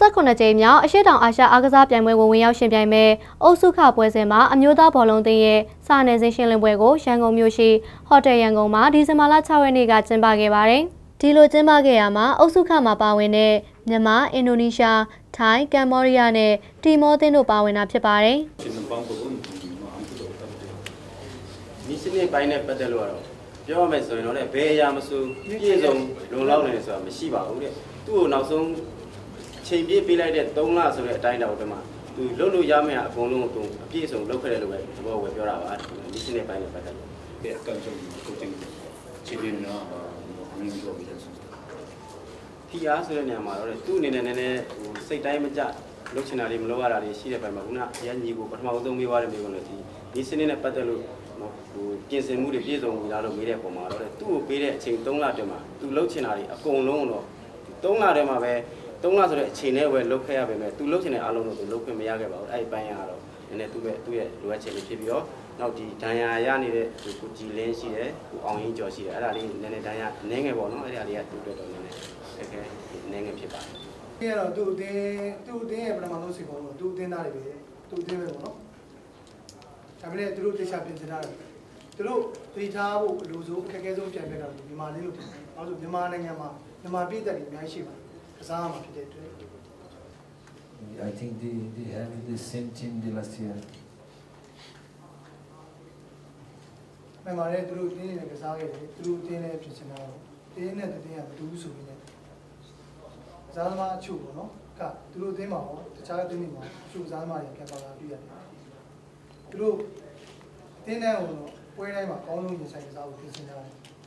29ကြိမ်မြောက်အရှိတောင်အာရှအားကစားပြိုင်ပွဲကိုဝင်ရောက်ရှင်ပြိုင်မဲ့အုပ်စုခပွဲစဉ်မှာအမျိုးသားဘောလုံးသင်းရဲ့စာနယ်ဇင်းရှင်လင်းပွဲကိုရန်ကုန်မြို့ရှိဟိုတယ်ရန်ကုန်မှာဒီဇင်ဘာလ6ရက်နေ့ကကျင်းပခဲ့ပါတယ်။ဒီလိုကျင်းပခဲ့ရမှာအုပ်စုခမှာပါဝင်တဲ့မြန်မာ၊အင်ဒိုနီးရှား၊ထိုင်း၊ကမ္ဘောဒီးယားနဲ့တီမောသင်းတို့ပါဝင်တာဖြစ်ပါတယ်။ဒီစနေပိုင်းနဲ့ပတ်သက်လို့ကတော့ပြောရမယ်ဆိုရင်တော့လည်းဘယ်အရာမဆိုပြည့်စုံလုံလောက်နေဆိုတာမရှိပါဘူးတဲ့။သူ့ကိုနောက်ဆုံး ချိန်ပြည့်ပေးလိုက်တဲ့3လဆိုတဲ့အတိုင်းတောင်တမှာသူလုပ်လို့ရမယ့်အကုန်လုံးကိုအပြည့်အစုံလုပ်ခဲ့တယ်လို့ပဲသဘောဝယ်ပြောတာပါဒီစနစ်ပိုင်းနဲ့ပတ်သက်လို့ဒီအကောင့်ဆုံးကိုတင်ချိန်ပြည့်နော်အမြင်ပြောပြီးသားီအားဆိုတဲ့နေရာမှာတော့သူ့အနေနဲ့နည်းနည်းဟိုစိတ်တိုင်းမကြလုပ်ချင်တာတွေမလုပ်ရတာတွေရှိတဲ့ပိုင်းမှာခုနအရင်ညီကိုပထမဆုံးမေးသွားတဲ့မိကုံးလို့ဒီဒီစနစ်နဲ့ပတ်သက်လို့ဟိုပြင်ဆင်မှုတွေပြည့်စုံပြီလားလို့မေးတဲ့ပုံမှာတော့သူ့ကိုပေးတဲ့အချိန်3လတည်းမှာသူလုပ်ချင်တာတွေအကုန်လုံးတော့3လတည်းမှာပဲ 3လဆိုတဲ့အချိန်နဲ့ပဲလုပ်ခဲ့ရပါမယ်သူလုပ်ချင်တဲ့အလုံးတော့သူလုပ်ခွင့်မရခဲ့ပါဘူးအဲ့ဒီပိုင်းကတော့နည်းနည်းသူ့ရဲ့သူ့ရဲ့လိုအပ်ချက်တွေဖြစ်ပြီးတော့နောက်ဒီဒဏ်ရာရနေတဲ့ဟိုကိုကြည်လင်းရှိတယ်ဟိုအောင်ရင်ကျော်ရှိတယ်အဲ့ဒါလေးနည်းနည်းဒဏ်ရာအနည်းငယ်ပေါ့နော်အဲ့ဒါလေးကသူ့အတွက်တော့နည်းနည်းတကယ်အနည်းငယ်ဖြစ်ပါတယ်ဒီကတော့သူ့အတင်းသူ့အတင်းရဲ့ပထမဆုံးစီပေါ်တော့သူ့အတင်းသားတွေပဲသူ့အတင်းပဲပေါ့နော်ဒါပေမဲ့သူတို့တေချာပြင်ဆင်ထားတယ်သူတို့သိထားဖို့အလိုဆုံးအခက်အခဲဆုံးပြန်ပြတာမြန်မာလေးလို့ထင်တယ်။ဘာလို့မြန်မာနိုင်ငံမှာမြန်မာပြည်သက်တွေအများကြီးရှိပါတယ်။က စားရမှာဖြစ်တဲ့အတွက် I think they, they have the same team the last year. မြန်မာလည်းသူတို့တင်းနေနဲ့ကစားခဲ့တယ်သူတို့တင်းနဲ့ပြင်ဆင်ထားတော့တင်းနဲ့တင်းကမတူဘူးဆိုပြီးねကစားသမားအချို့ပေါ့နော်ကသူတို့တင်းမှာဟောတခြားတင်းတွေမှာအချို့ကစားသမားတွေပြန်ပါလာပြရတယ်သူတို့တင်းတဲ့ဟိုတော့ပွဲတိုင်းမှာအကောင်းဆုံးရင်ဆိုင်ကစားဖို့ပြင်ဆင်ထားတယ်အဲ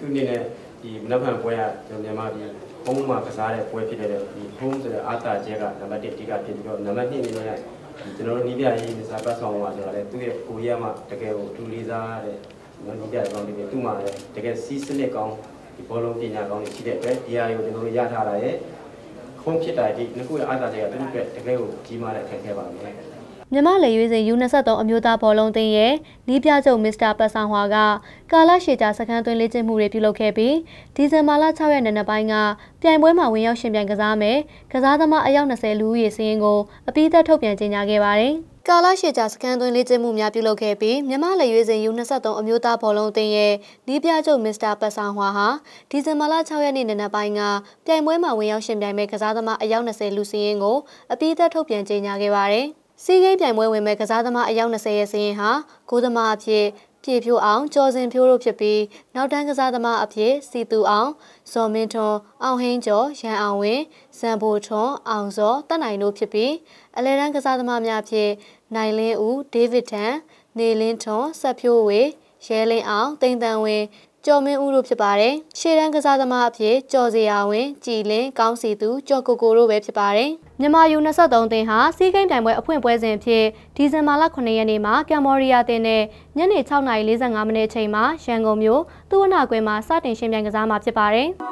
သူအနေနဲ့ဒီမနက်ဖြန်ပွဲကကျွန်တော်မြန်မာပြည်ဘုံမှာကစားတဲ့ပွဲဖြစ်တဲ့ဒီဘုံဆိုတဲ့အာတာကျဲကနံပါတ်1အဓိကဖြစ်ပြီးတော့နံပါတ်2အနေနဲ့ဒီကျွန်တော်တို့နီးပြရေးမစားပတ်ဆောင်ပါဆိုတာလေသူ့ရဲ့ကိုရီးယားမှာတကယ်ကိုအထူးလေးစားတဲ့နော်နီးပြကောင်းတွေသူ့မှာလည်းတကယ်စီးစနစ်ကောင်းဒီဘောလုံးပညာကောင်းတွေရှိတဲ့အတွက်ဒီဟာကိုကျွန်တော်တို့ရထားတာရဲ့ခုံးဖြစ်တာဒီနှစ်ခုရဲ့အာတာကျဲကသူ့အတွက်တကယ်ကိုကြီးမားတဲ့အခက်အခဲပါမယ် မြမလေရွေးစင် U23 အမျိုးသားဘောလုံးသင်းရဲ့နီးပြချုပ်မစ္စတာပတ်ဆောင်ဟွာကကာလရှည်ကြာစခန်းသွင်းလေ့ကျင့်မှုတွေပြုလုပ်ခဲ့ပြီးဒီဇင်ဘာလ6ရက်နေ့နက်ပိုင်းကပြိုင်ပွဲမှာဝင်ရောက်ရှင်ပြိုင်ကစားမယ်ကစားသမားအယောက်20လူဦးရေစင်းကိုအပိသက်ထုတ်ပြန်ကြေညာခဲ့ပါတယ်။ကာလရှည်ကြာစခန်းသွင်းလေ့ကျင့်မှုများပြုလုပ်ခဲ့ပြီးမြမလေရွေးစင် U23 အမျိုးသားဘောလုံးသင်းရဲ့နီးပြချုပ်မစ္စတာပတ်ဆောင်ဟွာဟာဒီဇင်ဘာလ6ရက်နေ့နက်ပိုင်းကပြိုင်ပွဲမှာဝင်ရောက်ရှင်ပြိုင်မဲ့ကစားသမားအယောက်20လူစင်းကိုအပိသက်ထုတ်ပြန်ကြေညာခဲ့ပါတယ်။ စီးကိန်းပြိုင်ပွဲဝင်မဲ့ကစားသမားအယောက်20ရဲ့စရင်ဟာဂိုးသမားအဖြစ်ပြေဖြိုးအောင်ကျော်စင်ဖြိုးတို့ဖြစ်ပြီးနောက်တန်းကစားသမားအဖြစ်စီတူအောင်ဇော်မင်းထွန်းအောင်ဟင်းကျော်ရန်အောင်ဝင်းဇံဘိုထွန်းအောင်စောတက်နိုင်တို့ဖြစ်ပြီးအလဲတန်းကစားသမားများဖြစ်နိုင်လင်းဦးဒေးဗစ်ထန်နေလင်းထွန်းဆက်ဖြိုးဝေရဲလင်းအောင်တိန်တန်ဝင်း ကျော်မင်းဦးတို့ဖြစ်ပါတယ်။ရှေ့တန်းကစားသမားအဖြစ်ကျော်စရာဝင်းကြည်လင်းကောင်းစီသူကျော်ကိုကိုတို့ပဲဖြစ်ပါတယ်။မြန်မာယူ23တင်ဟာစီးကိန်းတိုင်ပွဲအဖွင့်ပွဲစဉ်ဖြစ်ဒီဇင်ဘာလ9ရက်နေ့မှာကမ်ဘောဒီးယားတင်နဲ့ညနေ6:45မိနစ်အချိန်မှာရန်ကုန်မြို့သူဝနာကွင်းမှာစတင်ရှင်ပြိုင်ကစားမှာဖြစ်ပါတယ်။